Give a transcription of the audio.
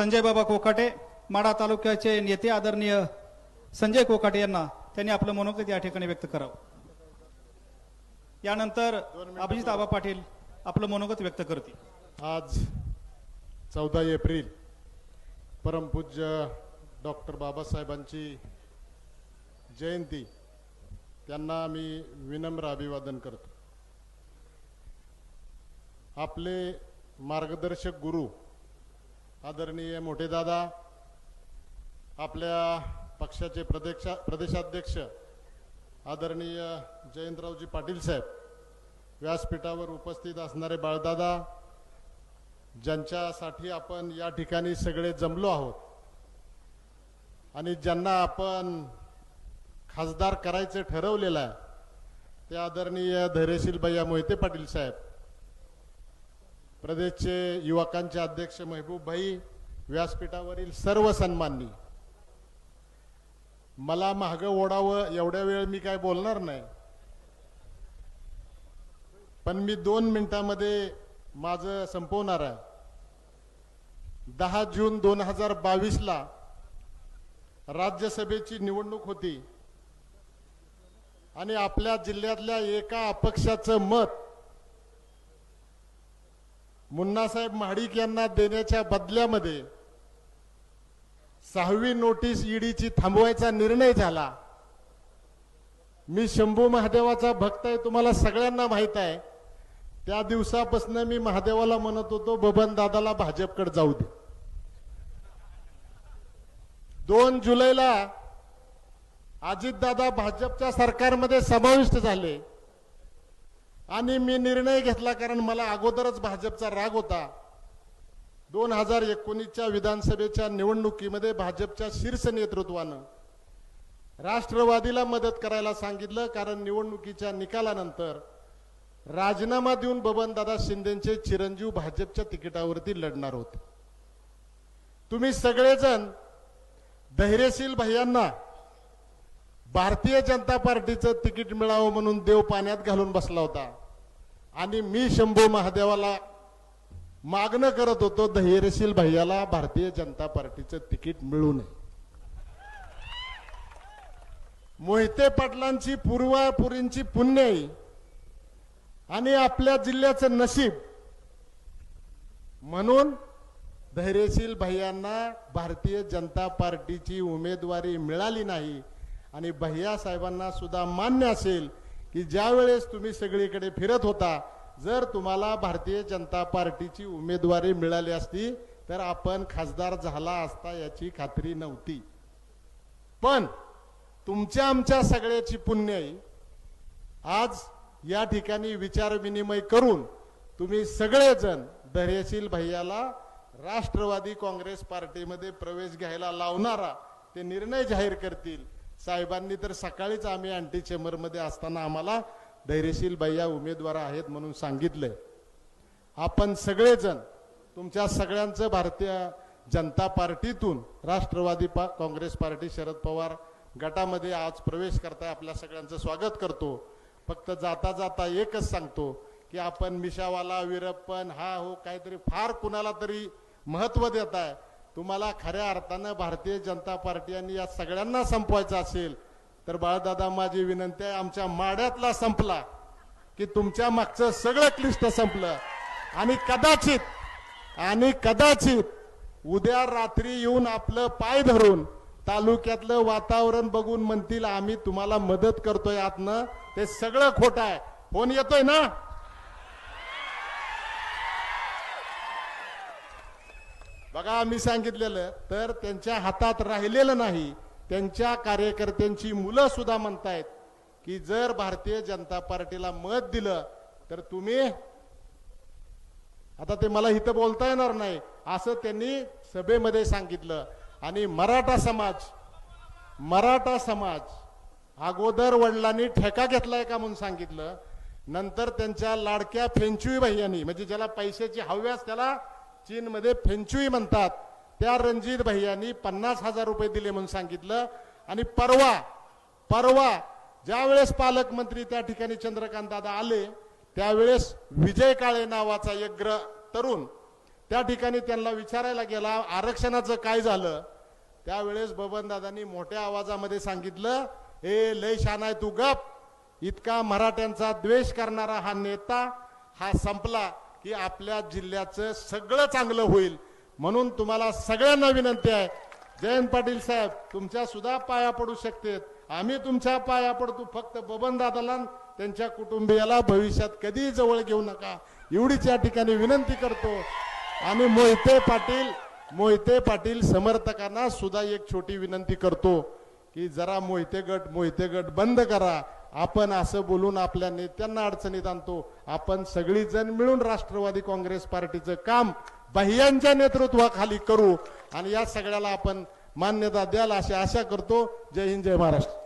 संजय बाबा कोकाटे माडा तालुक्याचे नेते आदरणीय संजय कोकाटे यांना त्यांनी आपलं मनोगत या ठिकाणी व्यक्त करावं. यानंतर अभिजित आबा पाटील आपलं मनोगत व्यक्त करतील. आज चौदा एप्रिल परमपूज्य डॉक्टर बाबासाहेबांची जयंती. त्यांना मी विनम्र अभिवादन करतो. आपले मार्गदर्शक गुरु आदरणीय मोठे दादा आपल्या पक्षाचे प्रदेशा प्रदेशाध्यक्ष आदरणीय जयंतरावजी पाटील साहेब व्यासपीठावर उपस्थित असणारे बाळदादा ज्यांच्यासाठी आपण या ठिकाणी सगळे जमलो आहोत आणि ज्यांना आपण खासदार करायचं ठरवलेलं आहे ते आदरणीय धैर्यशील भैया मोहिते पाटील साहेब. प्रदेशचे युवकांचे अध्यक्ष महबूब भाई व्यासपीठावरील सर्व सन्माननी मला महाग ओढावं एवढ्या वेळ मी काय बोलणार नाही. पण मी दोन मिनिटामध्ये माझं संपवणार आहे. दहा जून दोन हजार बावीसला राज्यसभेची निवडणूक होती. आणि आपल्या जिल्ह्यातल्या एका अपक्षाचं मत मुन्नासाहेब महाडिक यांना देण्याच्या बदल्यामध्ये सहावी नोटीस ईडीची थांबवायचा निर्णय झाला. मी शंभू महादेवाचा भक्त आहे तुम्हाला सगळ्यांना माहीत आहे. त्या दिवसापासून मी महादेवाला म्हणत होतो बबन दादाला भाजपकडे जाऊ दे. दोन जुलैला अजितदादा भाजपच्या सरकारमध्ये समाविष्ट झाले. आणि मी निर्णय घेतला कारण मला अगोदरच भाजपचा राग होता. दोन हजार एकोणीसच्या विधानसभेच्या निवडणुकीमध्ये भाजपच्या शीर्ष नेतृत्वानं राष्ट्रवादीला मदत करायला सांगितलं कारण निवडणुकीच्या निकालानंतर राजीनामा देऊन बबनदादा शिंदेचे चिरंजीव भाजपच्या तिकिटावरती लढणार होते. तुम्ही सगळेजण धैर्यशील भैयांना भारतीय जनता पार्टीचं तिकीट मिळावं म्हणून देव पाण्यात घालून बसला होता. आणि मी शंभू महादेवाला मागणं करत होतो धैर्यशील भैयाला भारतीय जनता पार्टीचं तिकीट मिळू नये. मोहिते पाटलांची पूर्वापुरींची पुण्याई आणि आपल्या जिल्ह्याचं नशीब म्हणून धैर्यशील भैयांना भारतीय जनता पार्टीची उमेदवारी मिळाली नाही. आणि भैया साहेबांना सुद्धा मान्य असेल की ज्यावेळेस तुम्ही सगळीकडे फिरत होता जर तुम्हाला भारतीय जनता पार्टीची उमेदवारी मिळाली असती तर आपण खासदार झाला असता याची खात्री नव्हती. पण तुमच्या आमच्या सगळ्याची पुण्य आज या ठिकाणी विचारविनिमय करून तुम्ही सगळेजण धैर्यशील भैयाला राष्ट्रवादी काँग्रेस पार्टीमध्ये प्रवेश घ्यायला लावणारा ते निर्णय जाहीर करतील. साहेबांनी तर सकाळीच आम्ही अँटी चेंबरमध्ये असताना आम्हाला धैर्यशील भैया उमेदवार आहेत म्हणून सांगितलंय. आपण सगळेजण तुमच्या सगळ्यांचं भारतीय जनता पार्टीतून राष्ट्रवादी पा काँग्रेस पार्टी शरद पवार गटामध्ये आज प्रवेश करताय आपल्या सगळ्यांचं स्वागत करतो. फक्त जाता जाता एकच सांगतो की आपण मिशावाला विरप्पन हा हो काहीतरी फार कुणाला तरी महत्त्व देत आहे तुम्हाला खऱ्या अर्थानं भारतीय जनता पार्टी आणि या सगळ्यांना संपवायचं असेल तर बाळदादा माझी विनंती आहे आमच्या माड्यातला संपला की तुमच्या मागचं सगळं क्लिष्ट संपलं. आणि कदाचित आणि कदाचित उद्या रात्री येऊन आपलं पाय धरून तालुक्यातलं वातावरण बघून म्हणतील आम्ही तुम्हाला मदत करतोय आतनं ते सगळं खोटं आहे. फोन येतोय ना? बघा आम्ही सांगितलेलं तर त्यांच्या हातात राहिलेलं नाही. त्यांच्या कार्यकर्त्यांची मुलं सुद्धा म्हणतायत की जर भारतीय जनता पार्टीला मत दिलं तर तुम्ही आता ते मला इथं बोलता येणार नाही असं त्यांनी सभेमध्ये सांगितलं. आणि मराठा समाज मराठा समाज अगोदर वडिलांनी ठेका घेतलाय का म्हणून सांगितलं. नंतर त्यांच्या लाडक्या फेंचुई भैयांनी म्हणजे ज्याला पैशाची हव्यास त्याला चीनमध्ये फेंचुई म्हणतात. त्या रणजित भैयांनी पन्नास हजार रुपये दिले म्हणून सांगितलं. आणि परवा परवा ज्यावेळेस पालकमंत्री त्या ठिकाणी चंद्रकांत दादा आले त्यावेळेस विजय काळे नावाचा एक ग्र तरुण त्या ठिकाणी त्यांना विचारायला गेला आरक्षणाचं काय झालं? त्यावेळेस बबनदादांनी मोठ्या आवाजामध्ये सांगितलं ए लय शान आहे तू गप. इतका मराठ्यांचा द्वेष करणारा हा नेता हा संपला. की आपल्या जिल्ह्याचं सगळं चांगलं होईल. म्हणून तुम्हाला सगळ्यांना विनंती आहे. जयंत पाटील साहेब तुमच्या सुद्धा पाया पडू शकते. आम्ही तुमच्या पाया पडतो फक्त बबन दादाला त्यांच्या कुटुंबियाला भविष्यात कधीही जवळ घेऊ नका. एवढीच या ठिकाणी विनंती करतो. आम्ही मोहिते पाटील मोहिते पाटील समर्थकांना सुद्धा एक छोटी विनंती करतो की जरा मोहिते गट मोहिते गट बंद करा. आपण असं बोलून आपल्या नेत्यांना अडचणीत आणतो. आपण सगळीजण मिळून राष्ट्रवादी काँग्रेस पार्टीचं काम बाह्यांच्या नेतृत्वाखाली करू. आणि या सगळ्याला आपण मान्यता द्याल अशी आशा करतो. जय हिंद जय महाराष्ट्र.